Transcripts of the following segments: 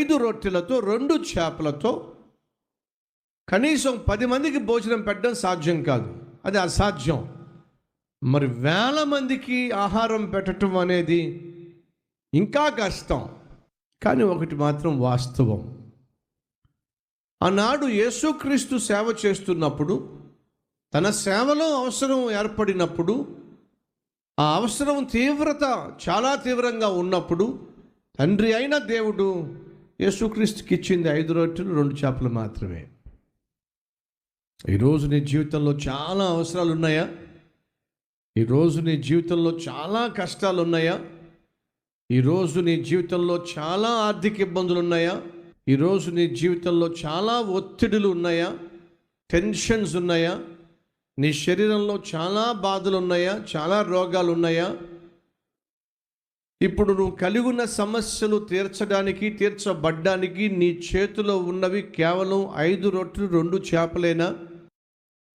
ఐదు రొట్టెలతో రెండు చేపలతో కనీసం పది మందికి భోజనం పెట్టడం సాధ్యం కాదు. అది అసాధ్యం. మరి వేల మందికి ఆహారం పెట్టడం అనేది ఇంకా కష్టం. కానీ ఒకటి మాత్రం వాస్తవం. ఆనాడు యేసుక్రీస్తు సేవ చేస్తున్నప్పుడు తన సేవలో అవసరం ఏర్పడినప్పుడు ఆ అవసరం తీవ్రత చాలా తీవ్రంగా ఉన్నప్పుడు తండ్రి అయిన దేవుడు యేసుక్రీస్తుకి ఇచ్చింది ఐదు రొట్టెలు రెండు చేపలు మాత్రమే. ఈరోజు నీ జీవితంలో చాలా అవసరాలు ఉన్నాయా ఈరోజు నీ జీవితంలో చాలా కష్టాలు ఉన్నాయా ఈరోజు నీ జీవితంలో చాలా ఆర్థిక ఇబ్బందులు ఉన్నాయా ఈరోజు నీ జీవితంలో చాలా ఒత్తిడులు ఉన్నాయా టెన్షన్స్ ఉన్నాయా నీ శరీరంలో చాలా బాధలు ఉన్నాయా చాలా రోగాలు ఉన్నాయా ఇప్పుడు నువ్వు కలిగి ఉన్న సమస్యలు తీర్చడానికి తీర్చబడ్డానికి నీ చేతిలో ఉన్నవి కేవలం ఐదు రొట్టెలు రెండు చేపలేనా?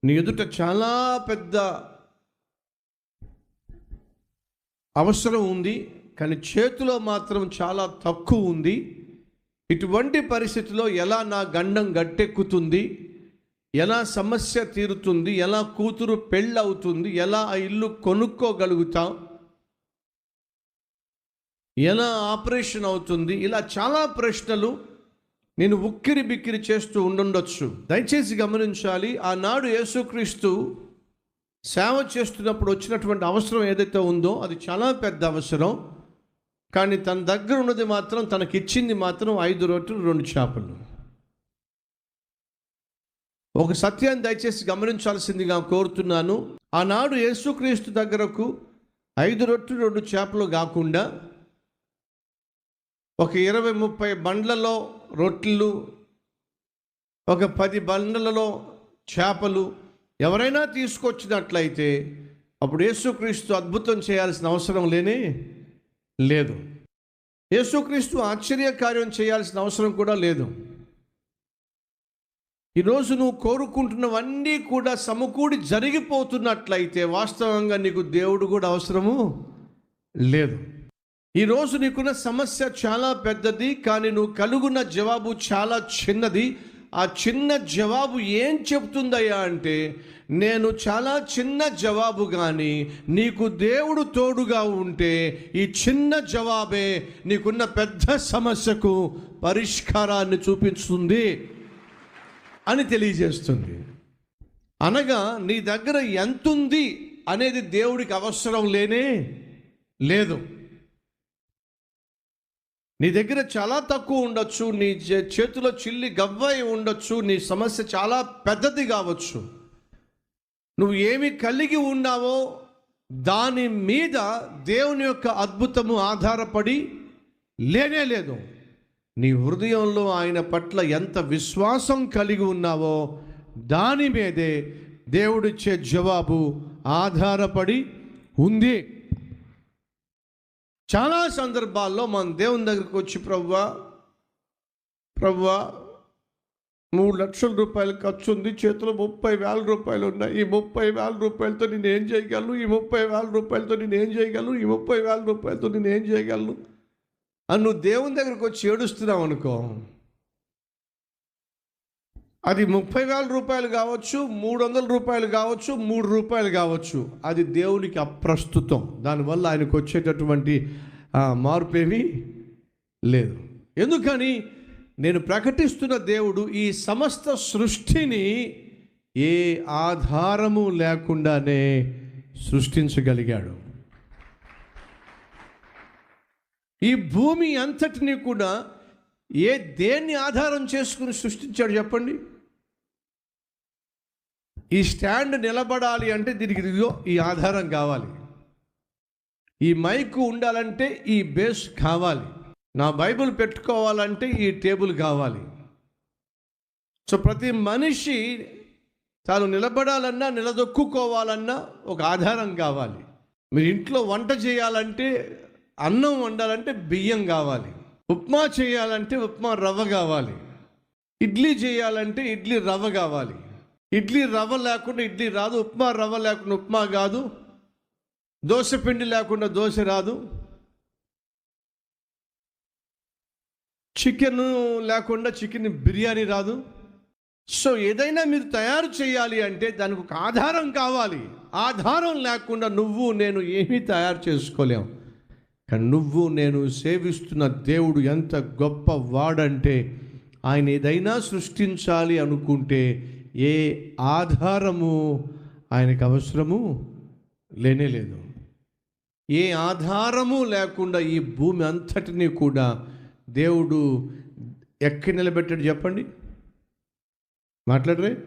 నీ ఎదుట చాలా పెద్ద అవసరం ఉంది కానీ చేతిలో మాత్రం చాలా తక్కువ ఉంది. ఇటువంటి పరిస్థితిలో ఎలా నా గండం గట్టెక్కుతుంది? ఎలా సమస్య తీరుతుంది? ఎలా కూతురు పెళ్ళవుతుంది? ఎలా ఆ ఇల్లు కొనుక్కోగలుగుతాం? ఎలా ఆపరేషన్ అవుతుంది? ఇలా చాలా ప్రశ్నలు నేను ఉక్కిరి బిక్కిరి చేస్తూ ఉండుండొచ్చు. దయచేసి గమనించాలి ఆనాడు యేసుక్రీస్తు సేవ చేస్తున్నప్పుడు వచ్చినటువంటి అవసరం ఏదైతే ఉందో అది చాలా పెద్ద అవసరం. కానీ తన దగ్గర ఉన్నది మాత్రం తనకిచ్చింది మాత్రం ఐదు రొట్టెలు రెండు చేపలు. ఒక సత్యాన్ని దయచేసి గమనించాల్సిందిగా కోరుతున్నాను. ఆనాడు యేసుక్రీస్తు దగ్గరకు ఐదు రొట్టెలు రెండు చేపలు కాకుండా ఒక ఇరవై ముప్పై బండ్లలో రొట్టెలు ఒక పది బండ్లలో చేపలు ఎవరైనా తీసుకొచ్చినట్లయితే అప్పుడు యేసుక్రీస్తు అద్భుతం చేయాల్సిన అవసరం లేనే లేదు. యేసుక్రీస్తు ఆశ్చర్య కార్యం చేయాల్సిన అవసరం కూడా లేదు. ఈరోజు నువ్వు కోరుకుంటున్నవన్నీ కూడా సమకూడి జరిగిపోతున్నట్లయితే వాస్తవంగా నీకు దేవుడు కూడా అవసరము లేదు. ఈరోజు నీకున్న సమస్య చాలా పెద్దది కానీ నువ్వు కలుగున్న జవాబు చాలా చిన్నది. ఆ చిన్న జవాబు ఏం చెప్తుందయ్యా అంటే నేను చాలా చిన్న జవాబు కానీ నీకు దేవుడు తోడుగా ఉంటే ఈ చిన్న జవాబే నీకున్న పెద్ద సమస్యకు పరిష్కారాన్ని చూపిస్తుంది అని తెలియజేస్తుంది. అనగా నీ దగ్గర ఎంతుంది అనేది దేవుడికి అవసరం లేనే లేదు. నీ దగ్గర చాలా తక్కువ ఉండొచ్చు నీ చే- చేతిలో చిల్లి గవ్వై ఉండొచ్చు నీ సమస్య చాలా పెద్దది కావచ్చు. నువ్వు ఏమి కలిగి ఉన్నావో దాని మీద దేవుని యొక్క అద్భుతము ఆధారపడి లేనే లేదు. నీ హృదయంలో ఆయన పట్ల ఎంత విశ్వాసం కలిగి ఉన్నావో దాని మీదే దేవుడిచ్చే జవాబు ఆధారపడి ఉంది. చాలా సందర్భాల్లో మన దేవుని దగ్గరికి వచ్చి ప్రవ్వా ప్రవ్వా మూడు లక్షల రూపాయలు ఖర్చు ఉంది చేతిలో ముప్పై వేల రూపాయలు ఉన్నాయి. ఈ ముప్పై వేల రూపాయలతో నేను ఏం చేయగలను? ఈ ముప్పై వేల రూపాయలతో నేను ఏం చేయగలను? ఈ ముప్పై వేల రూపాయలతో నేను ఏం చేయగలను? అని నువ్వు దేవుని దగ్గరికి వచ్చి ఏడుస్తున్నావు అనుకో. అది ముప్పై వేల రూపాయలు కావచ్చు మూడు వందల రూపాయలు కావచ్చు మూడు రూపాయలు కావచ్చు. అది దేవునికి అప్రస్తుతం. దానివల్ల ఆయనకు వచ్చేటటువంటి మార్పు ఏమీ లేదు. ఎందుకని? నేను ప్రకటిస్తున్న దేవుడు ఈ సమస్త సృష్టిని ఏ ఆధారము లేకుండానే సృష్టించగలిగాడు. ఈ భూమి అంతటిని కూడా ఏ దేన్ని ఆధారం చేసుకుని సృష్టించాడు చెప్పండి? ఈ స్టాండ్ నిలబడాలి అంటే దీనికి ఇదిగో ఈ ఆధారం కావాలి. ఈ మైకు ఉండాలంటే ఈ బేస్ కావాలి. నా బైబిల్ పెట్టుకోవాలంటే ఈ టేబుల్ కావాలి. సో ప్రతి మనిషి తాను నిలబడాలన్నా నిలదొక్కుకోవాలన్నా ఒక ఆధారం కావాలి. మీరు ఇంట్లో వంట చేయాలంటే అన్నం వండాలంటే బియ్యం కావాలి. ఉప్మా చేయాలంటే ఉప్మా రవ్వ కావాలి. ఇడ్లీ చేయాలంటే ఇడ్లీ రవ్వ కావాలి. ఇడ్లీ రవ్వ లేకుండా ఇడ్లీ రాదు ఉప్మా రవ్వ లేకుండా ఉప్మా కాదు దోశ పిండి లేకుండా దోశ రాదు చికెన్ లేకుండా చికెన్ బిర్యానీ రాదు. సో ఏదైనా మీరు తయారు చేయాలి అంటే దానికి ఒక ఆధారం కావాలి. ఆధారం లేకుండా నువ్వు నేను ఏమీ తయారు చేసుకోలేం. కానీ నువ్వు నేను సేవిస్తున్న దేవుడు ఎంత గొప్ప వాడంటే ఆయన ఏదైనా సృష్టించాలి అనుకుంటే ఏ ఆధారము ఆయనకు అవసరము లేనే లేదు. ఏ ఆధారము లేకుండా ఈ భూమి అంతటినీ కూడా దేవుడు ఎక్కి నిలబెట్టాడు చెప్పండి? మాట్లాడరే.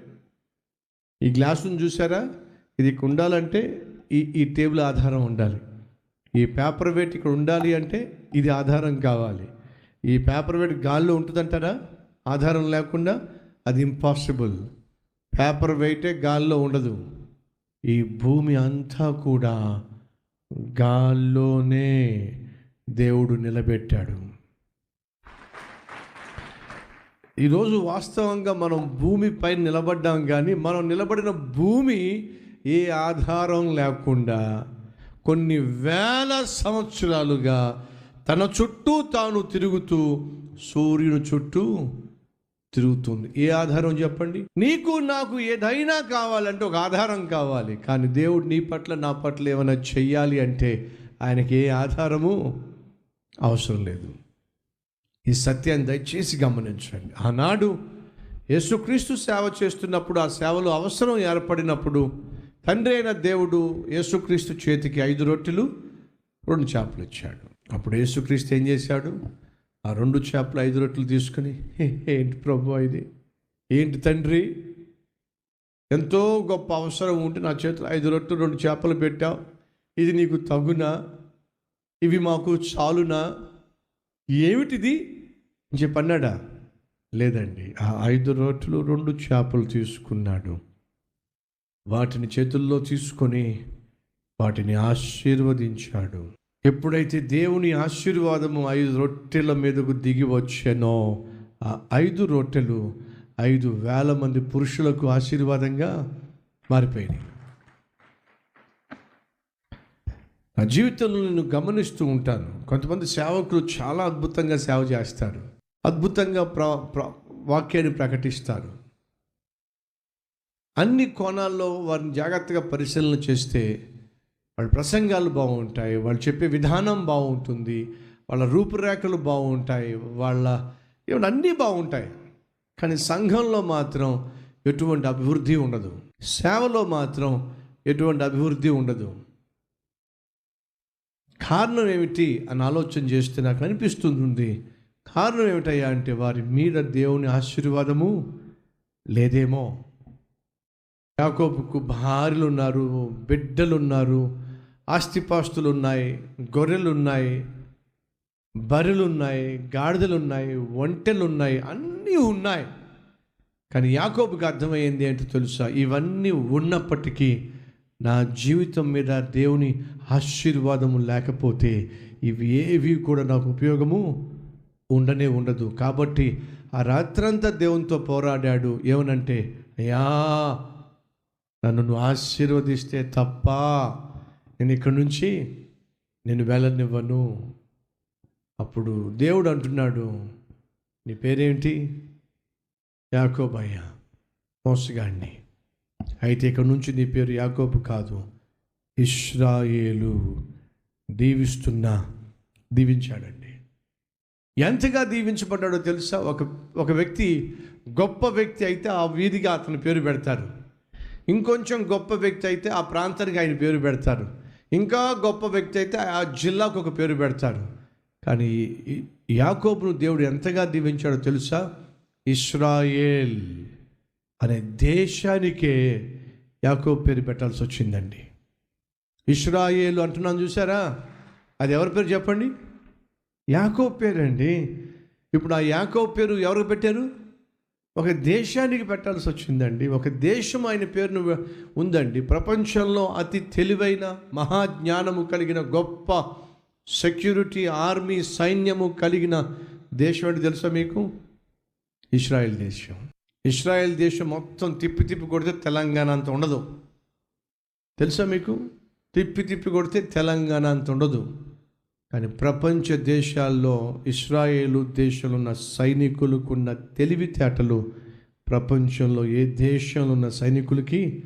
ఈ గ్లాసును చూసారా ఇది ఉండాలంటే ఈ ఈ టేబుల్ ఆధారం ఉండాలి. ఈ పేపర్ వెయిట్ ఇక్కడ ఉండాలి అంటే ఇది ఆధారం కావాలి. ఈ పేపర్ వెయిట్ గాల్లో ఉంటుందంటారా? ఆధారం లేకుండా అది ఇంపాసిబుల్. పేపర్ వెయిటే గాల్లో ఉండదు. ఈ భూమి అంతా కూడా గాల్లోనే దేవుడు నిలబెట్టాడు. ఈరోజు వాస్తవంగా మనం భూమిపై నిలబడ్డాం కానీ మనం నిలబడిన భూమి ఏ ఆధారం లేకుండా కొన్ని వేల సంవత్సరాలుగా తన చుట్టూ తాను తిరుగుతూ సూర్యుని చుట్టూ తిరుగుతుంది. ఏ ఆధారం చెప్పండి? నీకు నాకు ఏదైనా కావాలంటే ఒక ఆధారం కావాలి. కానీ దేవుడు నీ పట్ల నా పట్ల ఏమైనా చెయ్యాలి అంటే ఆయనకి ఏ ఆధారము అవసరం లేదు. ఈ సత్యాన్ని దయచేసి గమనించండి. ఆనాడు యేసుక్రీస్తు సేవ చేస్తున్నప్పుడు ఆ సేవలో అవసరం ఏర్పడినప్పుడు తండ్రి అయిన దేవుడు యేసుక్రీస్తు చేతికి ఐదు రొట్టెలు రెండు చేపలు ఇచ్చాడు. అప్పుడు యేసుక్రీస్తు ఏం చేశాడు? ఆ రెండు చేపలు ఐదు రొట్టెలు తీసుకుని ఏంటి ప్రభు ఇది? ఏంటి తండ్రి? ఎంతో గొప్ప అవసరం ఉంటే నా చేతిలో ఐదు రొట్టెలు రెండు చేపలు పెట్టావు. ఇది నీకు తగునా? ఇవి మాకు చాలునా? ఏమిటిది? అని చెప్పి అన్నాడా. లేదండి ఆ ఐదు రొట్టెలు రెండు చేపలు తీసుకున్నాడు. వాటిని చేతుల్లో తీసుకొని వాటిని ఆశీర్వదించాడు. ఎప్పుడైతే దేవుని ఆశీర్వాదము ఐదు రొట్టెల మీదకు దిగి వచ్చానో ఆ ఐదు రొట్టెలు ఐదు వేల మంది పురుషులకు ఆశీర్వాదంగా మారిపోయినాయి. నా జీవితంలో నేను గమనిస్తూ ఉంటాను. కొంతమంది సేవకులు చాలా అద్భుతంగా సేవ చేస్తారు. అద్భుతంగా ప్ర వాక్యాన్ని ప్రకటిస్తారు. అన్ని కోణాల్లో వారిని జాగ్రత్తగా పరిశీలన చేస్తే వాళ్ళ ప్రసంగాలు బాగుంటాయి వాళ్ళు చెప్పే విధానం బాగుంటుంది వాళ్ళ రూపురేఖలు బాగుంటాయి వాళ్ళ ఏమన్నా అన్నీ బాగుంటాయి. కానీ సంఘంలో మాత్రం ఎటువంటి అభివృద్ధి ఉండదు. సేవలో మాత్రం ఎటువంటి అభివృద్ధి ఉండదు. కారణం ఏమిటి అని ఆలోచన చేస్తే నాకు అనిపిస్తుంది కారణం ఏమిటయ్యా అంటే వారి మీద దేవుని ఆశీర్వాదము లేదేమో. యాకోబుకు భార్యలు ఉన్నారు బిడ్డలు ఉన్నారు ఆస్తిపాస్తులు ఉన్నాయి గొర్రెలు ఉన్నాయి బర్రెలు ఉన్నాయి గాడిదలు ఉన్నాయి ఒంటెలు ఉన్నాయి అన్నీ ఉన్నాయి. కానీ యాకోబుకి అర్థమైంది ఏంటో తెలుసా? ఇవన్నీ ఉన్నప్పటికీ నా జీవితం మీద దేవుని ఆశీర్వాదము లేకపోతే ఇవి ఏవి కూడా నాకు ఉపయోగము ఉండనే ఉండదు. కాబట్టి ఆ రాత్రంతా దేవునితో పోరాడాడు. ఏమనంటే అయ్యా నన్ను నువ్వు ఆశీర్వదిస్తే తప్ప నేను ఇక్కడి నుంచి నేను వెళ్ళనివ్వను. అప్పుడు దేవుడు అంటున్నాడు నీ పేరేంటి? యాకోబయ్య మోసగాడిని అయితే ఇక్కడి నుంచి నీ పేరు యాకోబు కాదు ఇస్రాయేలు దీవిస్తున్నా దీవించాడండి. ఎంతగా దీవించబడ్డాడో తెలుసా? ఒక ఒక వ్యక్తి గొప్ప వ్యక్తి అయితే ఆ వీధిగా అతని పేరు పెడతారు. ఇంకొంచెం గొప్ప వ్యక్తి అయితే ఆ ప్రాంతానికి ఆయన పేరు పెడతారు. ఇంకా గొప్ప వ్యక్తి అయితే ఆ జిల్లాకు ఒక పేరు పెడతాడు. కానీ యాకోబును దేవుడు ఎంతగా దీవించాడో తెలుసా? ఇస్రాయేల్ అనే దేశానికే యాకోబు పేరు పెట్టాల్సి వచ్చిందండి. ఇస్రాయేలు అంటున్నాను చూసారా? అది ఎవరి పేరు చెప్పండి? యాకోబు పేరండి. ఇప్పుడు ఆ యాకోబు పేరు ఎవరు పెట్టారు? ఒక దేశానికి పెట్టాల్సి వచ్చిందండి ఒక దేశం ఆయన పేరును ఉందండి. ప్రపంచంలో అతి తెలివైన మహాజ్ఞానము కలిగిన గొప్ప సెక్యూరిటీ ఆర్మీ సైన్యము కలిగిన దేశం అంటే తెలుసా మీకు? ఇస్రాయెల్ దేశం. ఇస్రాయెల్ దేశం మొత్తం తిప్పి తిప్పి కొడితే తెలంగాణ అంత ఉండదు. తెలుసా మీకు? తిప్పి తిప్పి కొడితే తెలంగాణ అంత ఉండదు. కానీ ప్రపంచ దేశాల్లో ఇస్రాయేలు దేశంలో ఉన్న సైనికులకు ఉన్న తెలివితేటలు ప్రపంచంలో ఏ దేశంలో ఉన్న సైనికులకి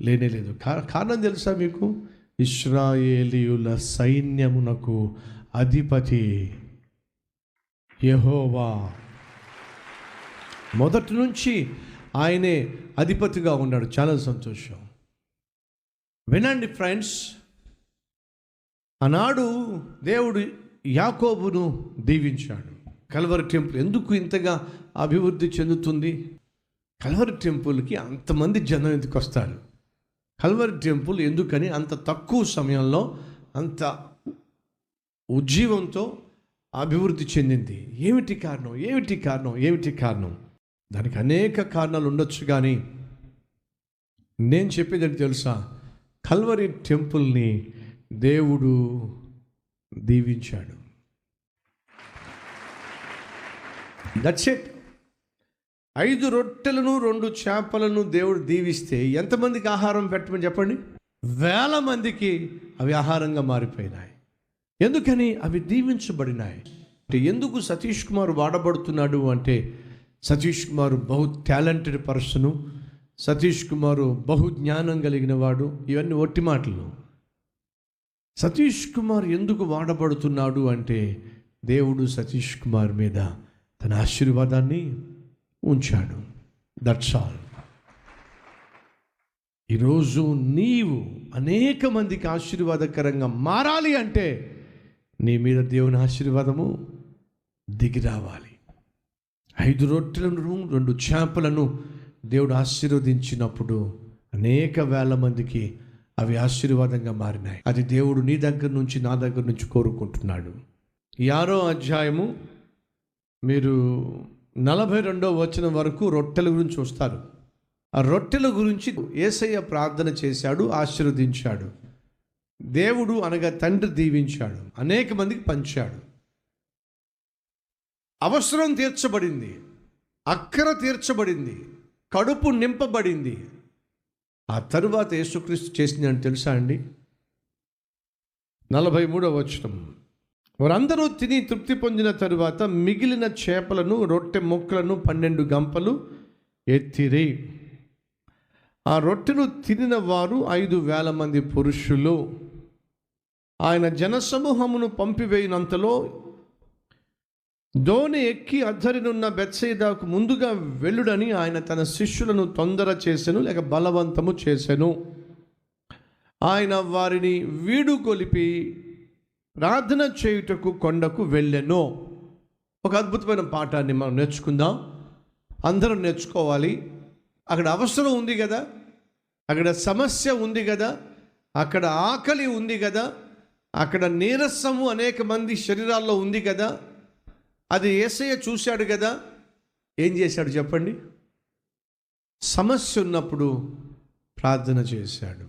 లేనే లేదు. కారణం తెలుసా మీకు? ఇస్రాయేలీయుల సైన్యమునకు అధిపతి యెహోవా. మొదటి నుంచి ఆయనే అధిపతిగా ఉన్నాడు. చాలా సంతోషం. వినండి ఫ్రెండ్స్ ఆనాడు దేవుడు యాకోబును దీవించాడు. కల్వరి టెంపుల్ ఎందుకు ఇంతగా అభివృద్ధి చెందుతుంది? కల్వరి టెంపుల్కి అంతమంది జనం ఎందుకు వస్తారు? కల్వరి టెంపుల్ ఎందుకని అంత తక్కువ సమయంలో అంత ఉజ్జీవంతో అభివృద్ధి చెందింది? ఏమిటి కారణం? ఏమిటి కారణం? ఏమిటి కారణం? దానికి అనేక కారణాలు ఉండొచ్చు కానీ నేను చెప్పేది తెలుసా? కల్వరి టెంపుల్ని దేవుడు దీవించాడు. దట్స్ ఇట్ ఐదు రొట్టెలను రెండు చేపలను దేవుడు దీవిస్తే ఎంతమందికి ఆహారం పెట్టమని చెప్పండి? వేల మందికి అవి ఆహారంగా మారిపోయినాయి. ఎందుకని? అవి దీవించబడినాయి. అంటే ఎందుకు సతీష్ కుమార్ వాడబడుతున్నాడు అంటే సతీష్ కుమార్ బహు టాలెంటెడ్ పర్సను సతీష్ కుమారు బహు జ్ఞానం కలిగిన వాడు ఇవన్నీ ఒట్టి మాటలు. సతీష్ కుమార్ ఎందుకు వాడబడుతున్నాడు అంటే దేవుడు సతీష్ కుమార్ మీద తన ఆశీర్వాదాన్ని ఉంచాడు. దట్స్ ఆల్ ఈరోజు నీవు అనేక మందికి ఆశీర్వాదకరంగా మారాలి అంటే నీ మీద దేవుని ఆశీర్వాదము దిగి రావాలి. ఐదు రొట్టెలను రెండు చేపలను దేవుడు ఆశీర్వదించినప్పుడు అనేక వేల మందికి అవి ఆశీర్వాదంగా మారినాయి. అది దేవుడు నీ దగ్గర నుంచి నా దగ్గర నుంచి కోరుకుంటున్నాడు. ఈ ఆరో అధ్యాయము మీరు నలభై రెండో వచనం వరకు రొట్టెల గురించి వస్తారు ఆ రొట్టెల గురించి ఏసయ్య ప్రార్థన చేశాడు ఆశీర్వదించాడు. దేవుడు అనగా తండ్రి దీవించాడు అనేక మందికి పంచాడు. అవసరం తీర్చబడింది అక్కర తీర్చబడింది కడుపు నింపబడింది ఆ తరువాత యేసుక్రీస్తు చేసింది అని తెలుసా అండి? నలభై మూడవ వచనం. వారందరూ తిని తృప్తి పొందిన తరువాత మిగిలిన చేపలను రొట్టె ముక్కలను పన్నెండు గంపలు ఎత్తిరి. ఆ రొట్టెను తినిన వారు ఐదు వేల మంది పురుషులు. ఆయన జనసమూహమును పంపివేయినంతలో దోణి ఎక్కి అద్దరినున్న బెత్సైదాకు ముందుగా వెళ్ళుడని ఆయన తన శిష్యులను తొందర చేసెను లేక బలవంతము చేసెను. ఆయన వారిని వీడు కొలిపి ప్రార్థన చేయుటకు కొండకు వెళ్ళెను. ఒక అద్భుతమైన పాఠాన్ని మనం నేర్చుకుందాం. అందరం నేర్చుకోవాలి. అక్కడ అవసరం ఉంది కదా? అక్కడ సమస్య ఉంది కదా? అక్కడ ఆకలి ఉంది కదా? అక్కడ నీరసము అనేక మంది శరీరాల్లో ఉంది కదా? అది ఏసయ్య చూశాడు కదా. ఏం చేశాడు చెప్పండి? సమస్య ఉన్నప్పుడు ప్రార్థన చేశాడు.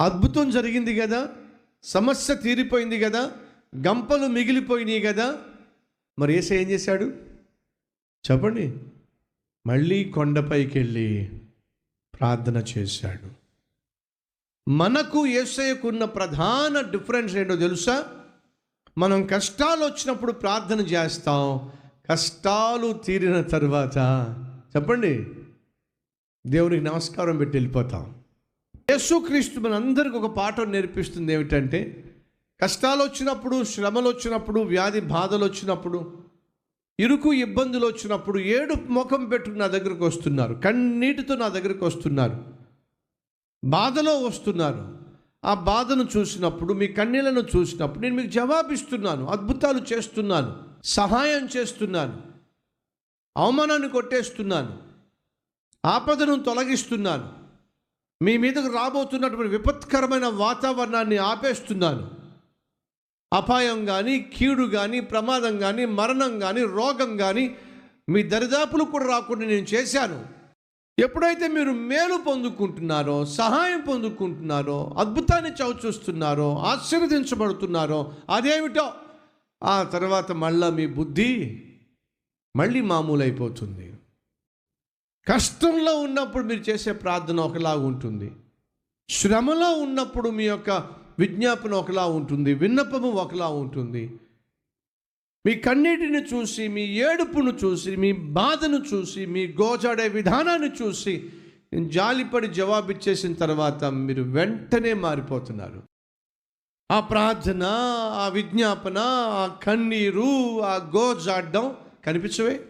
అద్భుతం జరిగింది కదా. సమస్య తీరిపోయింది కదా. గంపలు మిగిలిపోయినాయి కదా. మరి ఏసై ఏం చేశాడు? చెప్పండి. మళ్ళీ కొండపైకి వెళ్ళి ప్రార్థన చేశాడు. మనకు ఏసయ్యకున్న ప్రధాన డిఫరెన్స్ ఏంటో తెలుసా? మనం కష్టాలు వచ్చినప్పుడు ప్రార్థన చేస్తాం కష్టాలు తీరిన తర్వాత చెప్పండి. దేవునికి నమస్కారం పెట్టి వెళ్ళిపోతాం. యేసుక్రీస్తు మనందరికి ఒక పాఠం నేర్పిస్తుంది ఏమిటంటే కష్టాలు వచ్చినప్పుడు శ్రమలు వచ్చినప్పుడు వ్యాధి బాధలు వచ్చినప్పుడు ఇరుకు ఇబ్బందులు వచ్చినప్పుడు ఏడు ముఖం పెట్టుకు నా దగ్గరకు వస్తున్నారు కన్నీటితో నా దగ్గరకు వస్తున్నారు బాధలో వస్తున్నారు. ఆ బాధను చూసినప్పుడు మీ కన్నీళ్ళను చూసినప్పుడు నేను మీకు జవాబిస్తున్నాను అద్భుతాలు చేస్తున్నాను సహాయం చేస్తున్నాను అవమానాన్ని కొట్టేస్తున్నాను ఆపదను తొలగిస్తున్నాను మీ మీదకు రాబోతున్నటువంటి విపత్కరమైన వాతావరణాన్ని ఆపేస్తున్నాను. అపాయం కానీ కీడు కానీ ప్రమాదం కానీ మరణం కానీ రోగం కానీ మీ దరిదాపులు కూడా రాకుండా నేను చేశాను. ఎప్పుడైతే మీరు మేలు పొందుకుంటున్నారో సహాయం పొందుకుంటున్నారో అద్భుతాన్ని చవిచూస్తున్నారో ఆశీర్వదించబడుతున్నారో అదేమిటో ఆ తర్వాత మళ్ళా మీ బుద్ధి మళ్ళీ మామూలు అయిపోతుంది కష్టంలో ఉన్నప్పుడు మీరు చేసే ప్రార్థన ఒకలాగా ఉంటుంది. శ్రమలో ఉన్నప్పుడు మీ యొక్క విజ్ఞాపన ఒకలా ఉంటుంది. విన్నపము ఒకలా ఉంటుంది. మీ కన్నీటిని చూసి మీ ఏడుపును చూసి మీ బాధను చూసి మీ గోజాడే విధానాన్ని చూసి నేను జాలిపడి జవాబిచ్చేసిన తర్వాత మీరు వెంటనే మారిపోతున్నారు. ఆ ప్రార్థన ఆ విజ్ఞాపన ఆ కన్నీరు ఆ గోజాడ్డం కనిపించవే.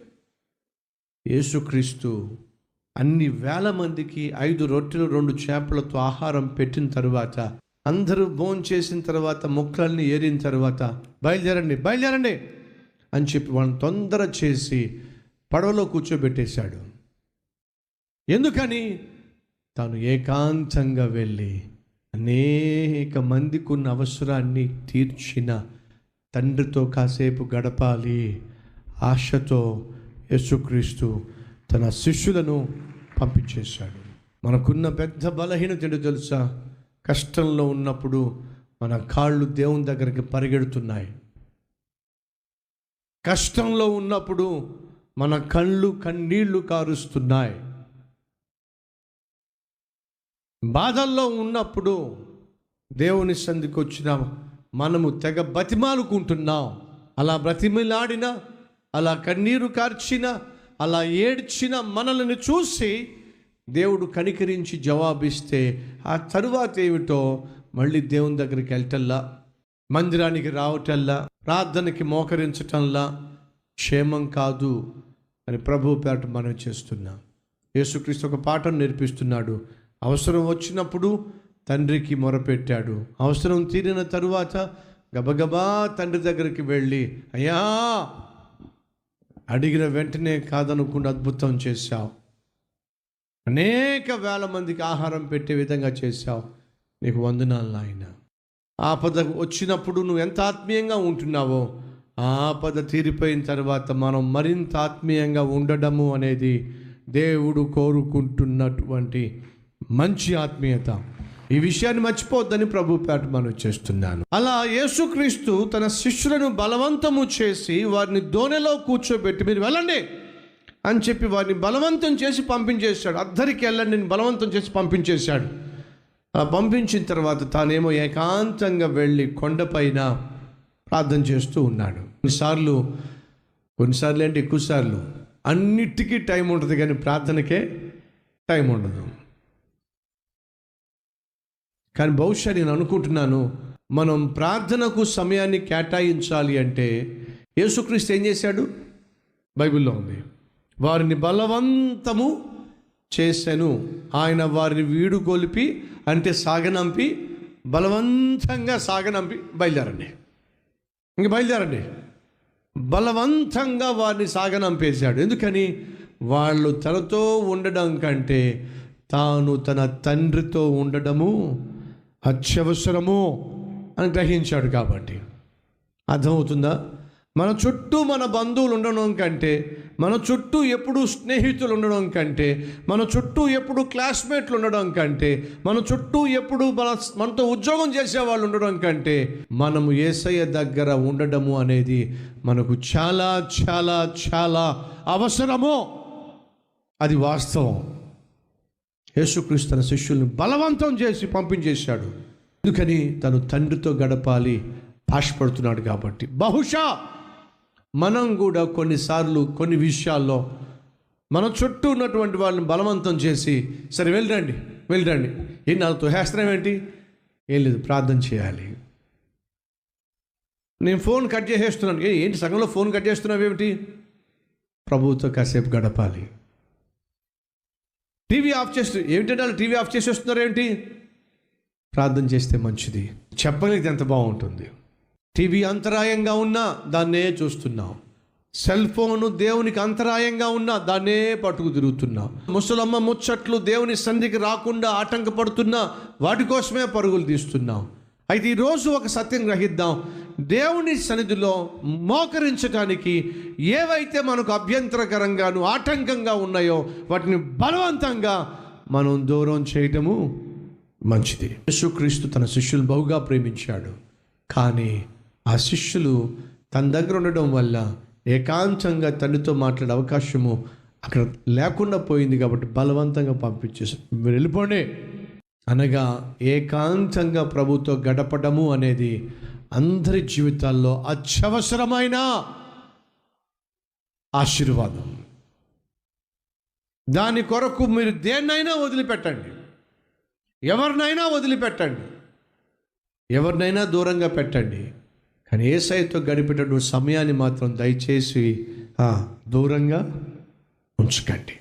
యేసుక్రీస్తు అన్ని వేల మందికి ఐదు రొట్టెలు రెండు చేపలతో ఆహారం పెట్టిన తర్వాత అందరూ భోంచేసిన తర్వాత ముక్కలన్నీ ఏరిన తర్వాత బయలుదేరండి బయలుదేరండి. అని చెప్పి వాళ్ళని తొందర చేసి పడవలో కూర్చోబెట్టేశాడు. ఎందుకని? తాను ఏకాంతంగా వెళ్ళి అనేక మందికి ఉన్న అవసరాన్ని తీర్చిన తండ్రితో కాసేపు గడపాలి ఆశతో యేసుక్రీస్తు తన శిష్యులను పంపించేశాడు. మనకున్న పెద్ద బలహీనత ఏంటో తెలుసా? కష్టంలో ఉన్నప్పుడు మన కాళ్ళు దేవుని దగ్గరికి పరిగెడుతున్నాయి. కష్టంలో ఉన్నప్పుడు మన కళ్ళు కన్నీళ్ళు కారుస్తున్నాయి. బాధల్లో ఉన్నప్పుడు దేవుని సంధికి వచ్చిన. మనము తెగ బతిమాలుకుంటున్నాం. అలా బ్రతిమిలాడిన అలా కన్నీరు కార్చిన అలా ఏడ్చిన మనల్ని చూసి దేవుడు కనికరించి జవాబిస్తే ఆ తరువాత ఏమిటో మళ్ళీ దేవుని దగ్గరికి వెళ్ళటల్లా మందిరానికి రావటల్లా ప్రార్థనకి మోకరించటంలా క్షేమం కాదు అని ప్రభు పేట మనం చేస్తున్నాం. యేసుక్రీస్తు ఒక పాఠం నేర్పిస్తున్నాడు. అవసరం వచ్చినప్పుడు తండ్రికి మొరపెట్టాడు. అవసరం తీరిన తరువాత గబగబా తండ్రి దగ్గరికి వెళ్ళి అయ్యా అడిగిన వెంటనే కాదనుకుండా అద్భుతం చేశావు. అనేక వేల మందికి ఆహారం పెట్టే విధంగా చేశావు. నీకు వందనాలు నాయనా. ఆపద వచ్చినప్పుడు నువ్వు ఎంత ఆత్మీయంగా ఉంటున్నావో ఆ ఆపద తీరిపోయిన తర్వాత మనం మరింత ఆత్మీయంగా ఉండడము అనేది దేవుడు కోరుకుంటున్నటువంటి మంచి ఆత్మీయత. ఈ విషయాన్ని మర్చిపోద్దని ప్రభు పేట మనం చేస్తున్నాను. అలా యేసుక్రీస్తు తన శిష్యులను బలవంతము చేసి వారిని దోణిలో కూర్చోబెట్టి మీరు వెళ్ళండి అని చెప్పి వారిని బలవంతం చేసి పంపించేశాడు. అద్దరికి వెళ్ళండి నేను బలవంతం చేసి పంపించేశాడు. అలా పంపించిన తర్వాత తానేమో ఏకాంతంగా వెళ్ళి కొండపైన ప్రార్థన చేస్తూ ఉన్నాడు. కొన్నిసార్లు కొన్నిసార్లు అంటే ఎక్కువసార్లు అన్నిటికీ టైం ఉంటుంది కానీ ప్రార్థనకే టైం ఉండదు. కానీ బహుశా నేను అనుకుంటున్నాను మనం ప్రార్థనకు సమయాన్ని కేటాయించాలి అంటే యేసుక్రీస్తు ఏం చేశాడు? బైబిల్లో ఉంది. వారిని బలవంతము చేశాను. ఆయన వారిని వీడు కొలిపి అంటే సాగనంపి బలవంతంగా సాగనంపి బయలుదేరండి. ఇంక బయలుదేరండి. బలవంతంగా వారిని సాగనంపేశాడు. ఎందుకని? వాళ్ళు తనతో ఉండడం కంటే తాను తన తండ్రితో ఉండడము అత్యవసరము అని గ్రహించాడు కాబట్టి. అర్థమవుతుందా? మన చుట్టూ మన బంధువులు ఉండడం కంటే మన చుట్టూ ఎప్పుడు స్నేహితులు ఉండడం కంటే మన చుట్టూ ఎప్పుడు క్లాస్మేట్లు ఉండడం కంటే మన చుట్టూ ఎప్పుడు మన మనతో ఉద్యోగం చేసే వాళ్ళు ఉండడం కంటే మనము ఏసయ్య దగ్గర ఉండడము అనేది మనకు చాలా చాలా చాలా అవసరము. అది వాస్తవం. యేసుక్రీస్తు తన శిష్యుల్ని బలవంతం చేసి పంపించేశాడు. ఎందుకని? తను తండ్రితో గడపాలి ఆశపడుతున్నాడు కాబట్టి. బహుశా మనం కూడా కొన్నిసార్లు కొన్ని విషయాల్లో మన చుట్టూ ఉన్నటువంటి వాళ్ళని బలవంతం చేసి సరే వెళ్ళండి వెళ్ళండి ఏం నాతో హేస్త్రం ఏంటి? ఏం లేదు ప్రార్థన చేయాలి. నేను ఫోన్ కట్ చేసేస్తున్నాను. ఏ ఏంటి సగంలో ఫోన్ కట్ చేస్తున్నావు ఏమిటి? ప్రభువుతో కాసేపు గడపాలి. టీవీ ఆఫ్ చేస్తూ ఏమిటంటే వాళ్ళు టీవీ ఆఫ్ చేసేస్తున్నారు ఏంటి? ప్రార్థన చేస్తే మంచిది. చెప్పగలిగితే ఎంత బాగుంటుంది. టీవీ అంతరాయంగా ఉన్నా దాన్నే చూస్తున్నాం. సెల్ ఫోను దేవునికి అంతరాయంగా ఉన్నా దాన్నే పట్టుకు తిరుగుతున్నాం. ముసలమ్మ ముచ్చట్లు దేవుని సంధికి రాకుండా ఆటంకపడుతున్నా వాటి కోసమే పరుగులు తీస్తున్నాం. అయితే ఈరోజు ఒక సత్యం గ్రహిద్దాం. దేవుని సన్నిధిలో మోకరించడానికి ఏవైతే మనకు అభ్యంతరకరంగాను ఆటంకంగా ఉన్నాయో వాటిని బలవంతంగా మనం దూరం చేయటము మంచిది. యేసుక్రీస్తు తన శిష్యులు బహుగా ప్రేమించాడు. కానీ ఆ శిష్యులు తన దగ్గర ఉండడం వల్ల ఏకాంతంగా తండ్రితో మాట్లాడే అవకాశము అక్కడ లేకుండా పోయింది కాబట్టి బలవంతంగా పంపించేసి మీరు వెళ్ళిపోండి. అనగా ఏకాంతంగా ప్రభుతో గడపడము అనేది అందరి జీవితాల్లో అత్యవసరమైన ఆశీర్వాదం. దాని కొరకు మీరు దేన్నైనా వదిలిపెట్టండి. ఎవరినైనా వదిలిపెట్టండి. ఎవరినైనా దూరంగా పెట్టండి. కానీ ఏసైతో గడిపేటటువంటి సమయాన్ని మాత్రం దయచేసి దూరంగా ఉంచకండి.